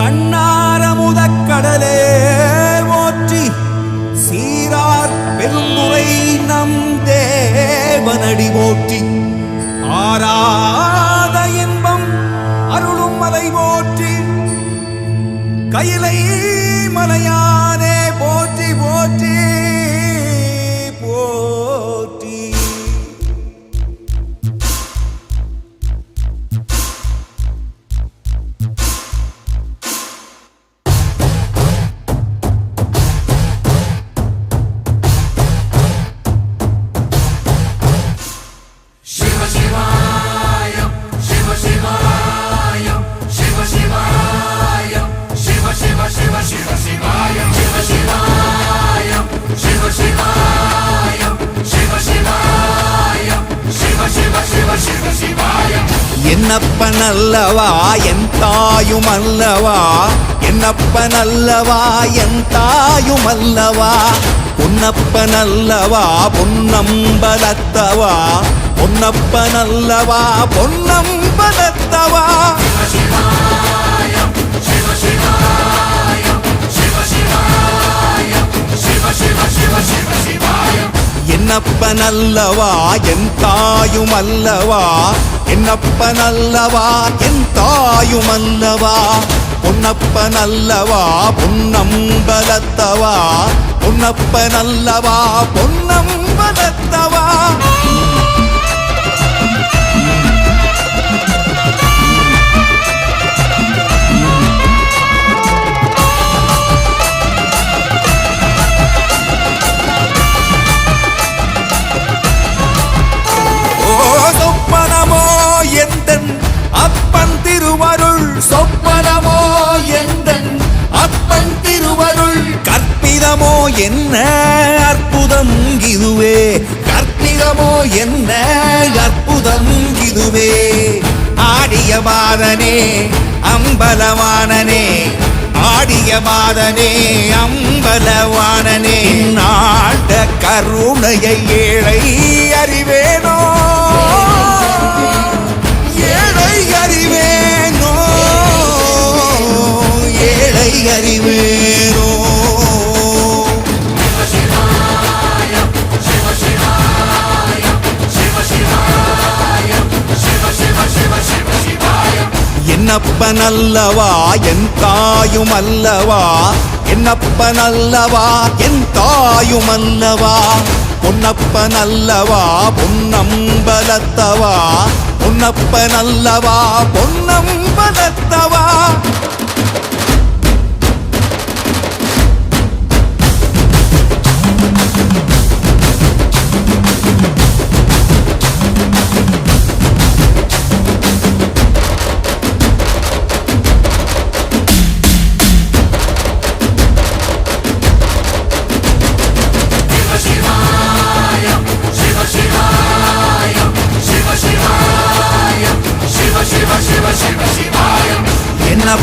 கண்ணார முதக்கடலே ஓற்றி சீரார் பெருந்துரை நம் தேவனடி ஓற்றி ஆராத இன்பம் அருளும் மலை போற்றி. கையிலை மலையானே போற்றி போற்றி போ என்னப்பன் அல்லவா என் தாயும் அல்லவா? என்னப்பன் அல்லவா என் தாயும் அல்லவா? பொன்னப்பன் அல்லவா பொன்னம்பலத்தவா? பொன்னப்பன் அல்லவா பொன்னம்பலத்தவா? என்னப்பன் அல்லவா என் தாயும் அல்லவா? என்னப்பன் அல்லவா என் தாயும் அல்லவா? பொன்னப்பன் அல்லவா பொன்னம்பலத்தவா? பொன்னப்பன் அல்லவா பொன்னம்பலத்தவா? சொப்பனமோ எந்தன் அப்பன் திருவருள். கற்பிதமோ என்ன அற்புதம் இதுவே? கற்பிதமோ என்ன அற்புதம் இதுவே? ஆடிய பாதனே அம்பலவானனே ஆடிய பாதனே அம்பலவானனே நாட்ட கருணையை ஏழை அறிவே. ஏழை அறிவேனோ என்னப்பன் அல்லவா என் தாயும் அல்லவா? என்னப்பன் அல்லவா என் தாயும் அல்லவா? பொன்னப்பன் அல்லவா பொன்னம்பலத்தவா? பொன்னப்பன் அல்லவா பொன்னம்பலத்தவா?